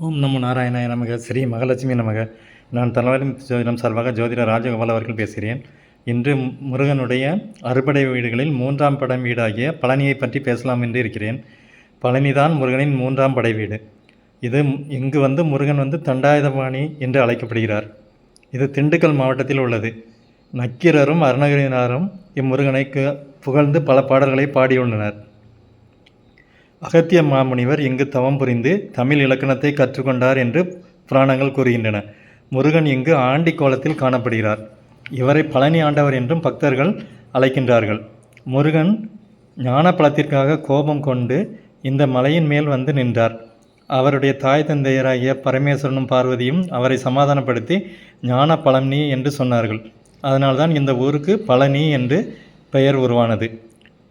ஓம் நமோ நாராயணாய நமக. ஸ்ரீ மகாலட்சுமி நமக. நான் தலைவரும் ஜோதிடம் சார்பாக ஜோதிடர் ராஜகோபால் அவர்கள் பேசுகிறேன். இன்று முருகனுடைய அறுபடை வீடுகளில் மூன்றாம் படம் வீடாகிய பழனியை பற்றி பேசலாம் என்று இருக்கிறேன். பழனிதான் முருகனின் மூன்றாம் படை வீடு. இது இங்கு வந்து முருகன் வந்து தண்டாயுதபாணி என்று அழைக்கப்படுகிறார். இது திண்டுக்கல் மாவட்டத்தில் உள்ளது. நக்கீரரும் அருணகிரினாரும் இம்முருகனைக்கு புகழ்ந்து பல பாடல்களை பாடியுள்ளனர். அகத்திய மாமுனிவர் இங்கு தவம் புரிந்து தமிழ் இலக்கணத்தை கற்றுக்கொண்டார் என்று புராணங்கள் கூறுகின்றன. முருகன் இங்கு ஆண்டி கோலத்தில் காணப்படுகிறார். இவரை பழனி ஆண்டவர் என்றும் பக்தர்கள் அழைக்கின்றார்கள். முருகன் ஞான பலத்திற்காக கோபம் கொண்டு இந்த மலையின் மேல் வந்து நின்றார். அவருடைய தாய் தந்தையராகிய பரமேஸ்வரனும் பார்வதியும் அவரை சமாதானப்படுத்தி ஞான பழனி என்று சொன்னார்கள். அதனால்தான் இந்த ஊருக்கு பழனி என்று பெயர் உருவானது.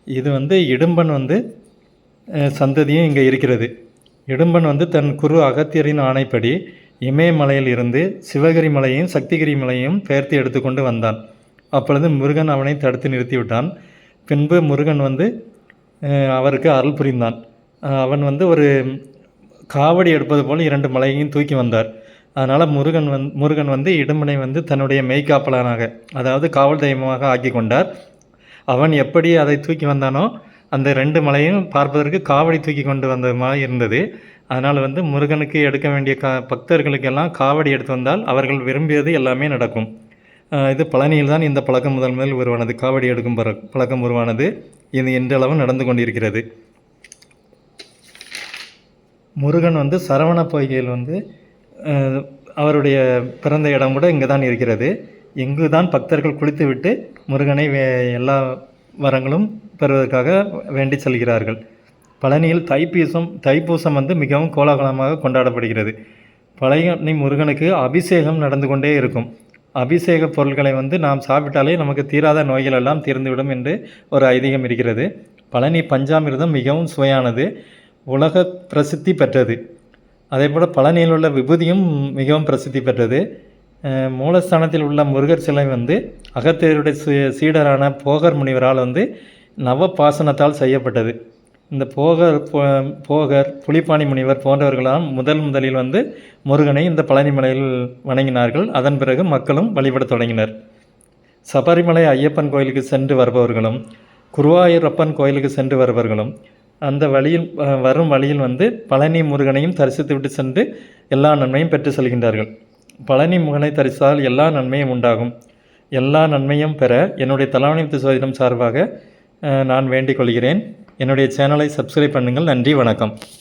இது வந்து இடும்பன் வந்து சந்ததியும் இங்கே இருக்கிறது. இடும்பன் வந்து தன் குரு அகத்தியரின் ஆணைப்படி இமயமலையில் இருந்து சிவகிரி மலையையும் சக்திகிரி மலையையும் பெயர்த்து எடுத்துக்கொண்டு வந்தான். அப்பொழுது முருகன் அவனை தடுத்து நிறுத்திவிட்டான். பின்பு முருகன் வந்து அவருக்கு அருள் புரிந்தான். அவன் வந்து ஒரு காவடி எடுப்பது போல் இரண்டு மலையையும் தூக்கி வந்தார். அதனால் முருகன் வந் முருகன் வந்து இடும்பனை வந்து தன்னுடைய மெய்காப்பலனாக அதாவது காவல் தெய்வமாக ஆக்கி கொண்டார். அவன் எப்படி அதை தூக்கி வந்தானோ அந்த ரெண்டு மலையும் பார்ப்பதற்கு காவடி தூக்கி கொண்டு வந்த மாதிரி இருந்தது. அதனால் வந்து முருகனுக்கு எடுக்க வேண்டிய கா பக்தர்களுக்கெல்லாம் காவடி எடுத்து வந்தால் அவர்கள் விரும்பியது எல்லாமே நடக்கும். இது பழனியில் தான் இந்த பழக்கம் முதல் முதல் உருவானது. காவடி எடுக்கும் பற பழக்கம் உருவானது. இது இன்றளவு நடந்து கொண்டிருக்கிறது. முருகன் வந்து சரவண பொய்கையில் வந்து அவருடைய பிறந்த இடம் கூட இங்கே தான் இருக்கிறது. இங்கு தான் பக்தர்கள் குளித்துவிட்டு முருகனை வே எல்லா வரங்களும் பெறுவதற்காக வேண்டி செல்கிறார்கள். பழனியில் தைப்பூசம் தைப்பூசம் வந்து மிகவும் கோலாகலமாக கொண்டாடப்படுகிறது. பழனி முருகனுக்கு அபிஷேகம் நடந்து கொண்டே இருக்கும். அபிஷேக பொருட்களை வந்து நாம் சாப்பிட்டாலே நமக்கு தீராத நோய்கள் எல்லாம் தீர்ந்துவிடும் என்று ஒரு ஐதீகம் இருக்கிறது. பழனி பஞ்சாமிர்தம் மிகவும் சுவையானது உலக பிரசித்தி பெற்றது. அதேபோல் பழனியில் உள்ள விபூதியும் மிகவும் பிரசித்தி பெற்றது. மூலஸ்தானத்தில் உள்ள முருகர் சிலை வந்து அகத்தியருடைய சீ- சீடரான போகர் முனிவரால் வந்து நவ பாசனத்தால் செய்யப்பட்டது. இந்த போகர் போகர் புலிப்பாணி முனிவர் போன்றவர்களால் முதல் முதலில் வந்து முருகனை இந்த பழனிமலையில் வணங்கினார்கள். அதன் பிறகு மக்களும் வழிபடத் தொடங்கினர். சபரிமலை ஐயப்பன் கோயிலுக்கு சென்று வருபவர்களும் குருவாயூரப்பன் கோயிலுக்கு சென்று வருபவர்களும் அந்த வழியில் வரும் வழியில் வந்து பழனி முருகனையும் தரிசித்துவிட்டு சென்று எல்லா நன்மையும் பெற்று செல்கின்றார்கள். பழனி முருகனை தரிசால் எல்லா நன்மையும் உண்டாகும். எல்லா நன்மையும் பெற என்னுடைய தலாவணி சோதிடம் சார்பாக நான் வேண்டிக் கொள்கிறேன். என்னுடைய சேனலை சப்ஸ்கிரைப் பண்ணுங்கள். நன்றி வணக்கம்.